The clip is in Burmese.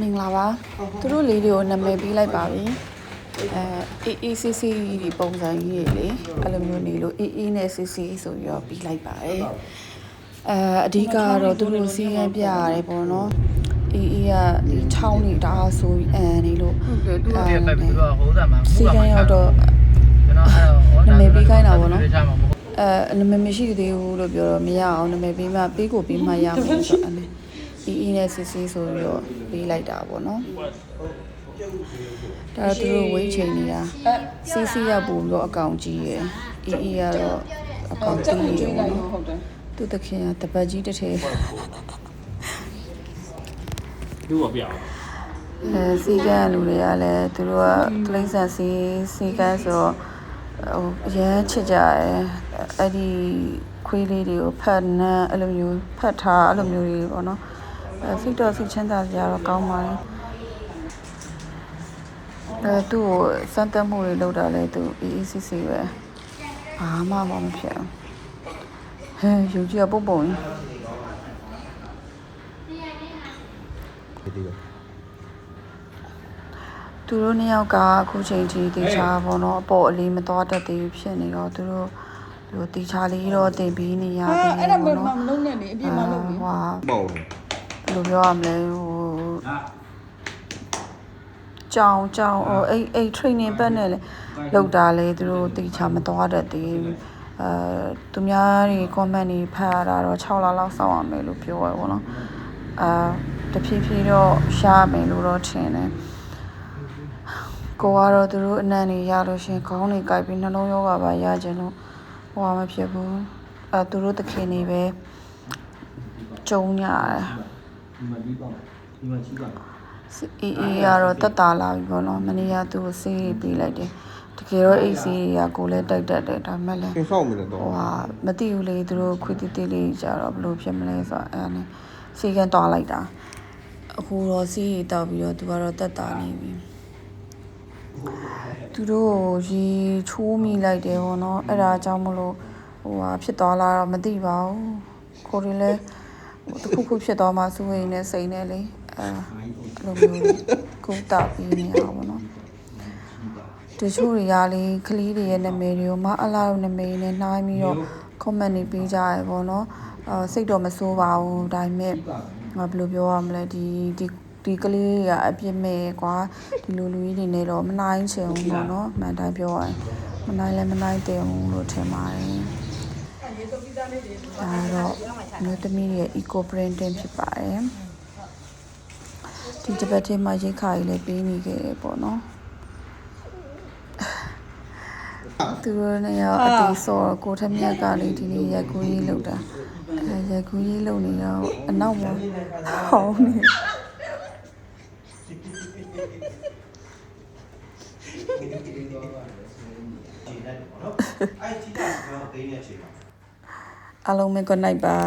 မင်္ဂလာပါသူတို့လေးတွေကိုနာမည်ပေးလိုက်ပါပြီအဲ AACC ဒီပုံစံကြီးတွေလေအဲ့လိုမျိုးနေလို့ AA နဲ့ CC ဆိုပြီးတော့ပြီးလိုက်ပါတယ်အဲအဓိကကတော့သူတို့စီးရန်ပြရတယ်ပေါ့နော် AA ကဒီချောင်းနေတာဆိုပြီးအန်နေလို့ဟုတ်ကဲ့သူတို့ရဲ့ပဲပြီးတော့ဟိုးတယ်မှာစီကံရောက်တော့ကျွန်တော်အဲ့တော့နာမည်ပေးခိုင်းတာပေါ့နော်ချမှာပေါ့အဲနာမည်မရှိသေးဘူးလို့ပြောတော့မရအောင်နာမည်ပေးမှပေးကိုပေးမှရမယ်ဆိုတော့အဲ့ EE နဲ့ CC ဆိုပြီးတော့ပေးလိုက်တာပေါ့နော်ဒါတော့သူတို့ဝိတ်ချိန်နေတာ CC ကပို့ပြီးတော့အကောင်ကြီးရယ် EE ကတော့အကောင်ကြီးရယ်ပေါ့နော်သူတခင်ကတပတ်ကြီးတစ်ထည်လူ့ကိုပြအောင်အဲစီကန်းလူတွေကလည်းသူတို့ကကလိမ့်ဆန်စီစီကန်းဆိုတော့ဟိုအရမ်းချစ်ကြတယ်အဲ့ဒီခွေးလေးတွေကိုဖတ်နန်းအဲ့လိုမျိုးဖတ်ထားအဲ့လိုမျိုးတွေပေါ့နော် အဲစိတ်တော့စိတ်ချမ်းသာကြတော့ကောင်းပါတယ်အဲသူ့ကိုစမ်းသပ်မှုတွေလုပ်တာလဲသူအေးအေးဆေးဆေးပဲဘာမှမမဖြစ်ဘူးဟဲယူကြီးကပုံပုံကြီးသူတို့နှစ်ယောက်ကအခုချိန်ထိတေချာပေါ့နော်အပေါ်အလေးမသွားတတ်သေးဘူးဖြစ်နေတော့သူတို့သူတို့တေချာလေးတော့တင်ပြီးနေရသေးတယ်ပေါ့နော်မလုံးနဲ့လေအပြစ်မလုံးလေဟွာပေါ့ ဘယ်လိုပြောရမလဲဟိုကြောင်ကြောင်ဟိုအဲ့အဲ့ training ပတ်နဲ့လေလောက်တာလေသူတို့တေချာမသွားတတ်သေးဘူးအဲသူများတွေ comment တွေဖတ်ရတာတော့6လလောက်စောင့်ရမယ်လို့ပြောရပေါ့နော်အာတဖြည်းဖြည်းတော့ရှားမယ်လို့တော့ထင်တယ်ကိုကတော့သူတို့အနံ့နေရလို့ရှရင်ခေါင်းတွေကြိုက်ပြီးနှလုံးရောဂါပါရကြလို့ဟိုမဖြစ်ဘူးအဲသူတို့သခင်နေပဲကြုံရတယ် အေးအေးကတော့တက်တာလာပြီပေါ့နော်မနေ့ကသူ့ကိုဆေးပေးလိုက်တယ်တကယ်တော့အိတ်ဆေးတွေကကိုလည်းတိုက်တက်တယ်ဒါပေမဲ့လည်းခင်ဆောက်မိတယ်တော့ဟိုဟာမသိဘူးလေသူတို့ခွေးတိတိလေးကြတော့ဘယ်လိုဖြစ်မလဲဆိုတော့အဲဒါနဲ့စီကန်တွားလိုက်တာအခုတော့စီးရီတောက်ပြီးတော့သူကတော့တက်တာနေပြီသူတို့ကိုရေချိုးမိလိုက်တယ်ပေါ့နော်အဲ့ဒါကြောင့်မလို့ဟိုဟာဖြစ်သွားလာတော့မသိပါဘူးကိုရီလည်းဟို တစ်ခုခုဖြစ်သွားမှစူးရင်နဲ့စိန်နဲ့လေအဲအဲ့လိုမျိုးကုသပြီးနေရပါဘောနော်တချို့တွေကလေကလေးတွေရဲ့နာမည်တွေကိုမအလားတို့နာမည်နဲ့နှိုင်းပြီးတော့ comment တွေပေးကြရပေါ့နော်အာစိတ်တော့မဆိုးပါဘူးဒါပေမဲ့ငါဘယ်လိုပြောရမလဲဒီဒီဒီကလေးတွေကအပြစ်မဲ့ကွာဒီလိုလူကြီးတွေနဲ့တော့မနိုင်ချင်ဘူးပေါ့နော်မှန်တိုင်းပြောရရင်မနိုင်လည်းမနိုင်တယ်ဘူးလို့ထင်ပါတယ် ဒါတော့မြို့သမီးရဲ့ eco printing ဖြစ်ပါတယ်ဒီတစ်ပတ်ထဲမှာရိတ်ခါကြီးလည်းပေးနေခဲ့တယ်ပေါ့နော်သူတို့နဲ့ရောအတီးစောကိုထက်မြက်ကလေးဒီနေ့ရက်ကူးရေးလောက်တာအဲရက်ကူးရေးလောက်နေတော့အနောက်မှာဟောင်းနေ အားလုံးပဲ good night ပါ